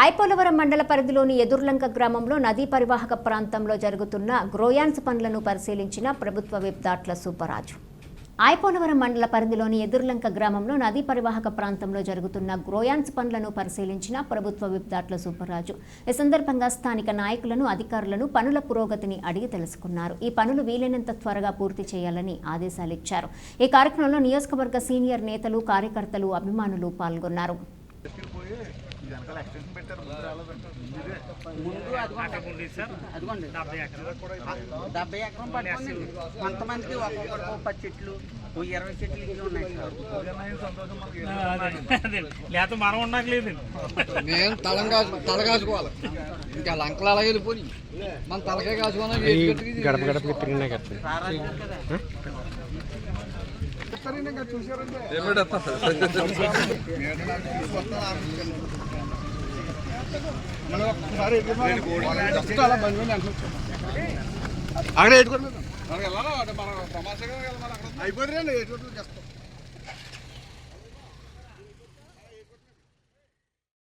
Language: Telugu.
ఐపోలవరం మండల పరిధిలోని ఎదుర్లంక గ్రామంలో నదీ పరివాహక ప్రాంతంలో జరుగుతున్న గ్రోయాన్స్ పనులను పరిశీలించిన ప్రభుత్వ విప్ దాట్ల సూపరాజు ఆయపోలవరం మండల పరిధిలోని ఎదుర్లంక గ్రామంలో నదీ పరివాహక ప్రాంతంలో జరుగుతున్న గ్రోయాన్స్ పనులను పరిశీలించిన ప్రభుత్వ విప్ దాట్ల సూపరాజు ఈ సందర్భంగా స్థానిక నాయకులను అధికారులను పనుల పురోగతిని అడిగి తెలుసుకున్నారు. ఈ పనులు వీలైనంత త్వరగా పూర్తి చేయాలని ఆదేశాలిచ్చారు ఈ కార్యక్రమంలో నియోజకవర్గ సీనియర్ నేతలు కార్యకర్తలు అభిమానులు పాల్గొన్నారు. వెనకాల ఎక్స్టెన్షన్ పెట్టారు ముందు రాలేదంటారు ఇదే ముందు అదిగోండి. అదిగోండి ఆ, డెబ్బై ఎకరం పట్టుకుంది కొంతమందికి ఒక్కొక్కరికి ఒక పది చెట్లు. ఇరవై ఇవి ఉన్నాయి లేకపోతే మనం ఉండట్లేదు మేము తలం కాసు తల కాసుకోవాలి ఇంకా లంకలు అలా వెళ్ళిపోయి మన తలకే కాసుకోవాలి గడప గడపకి తిరిగినా కట్టింది రారాజు కదా అక్కడ ఎటువంటి అయిపోతుంది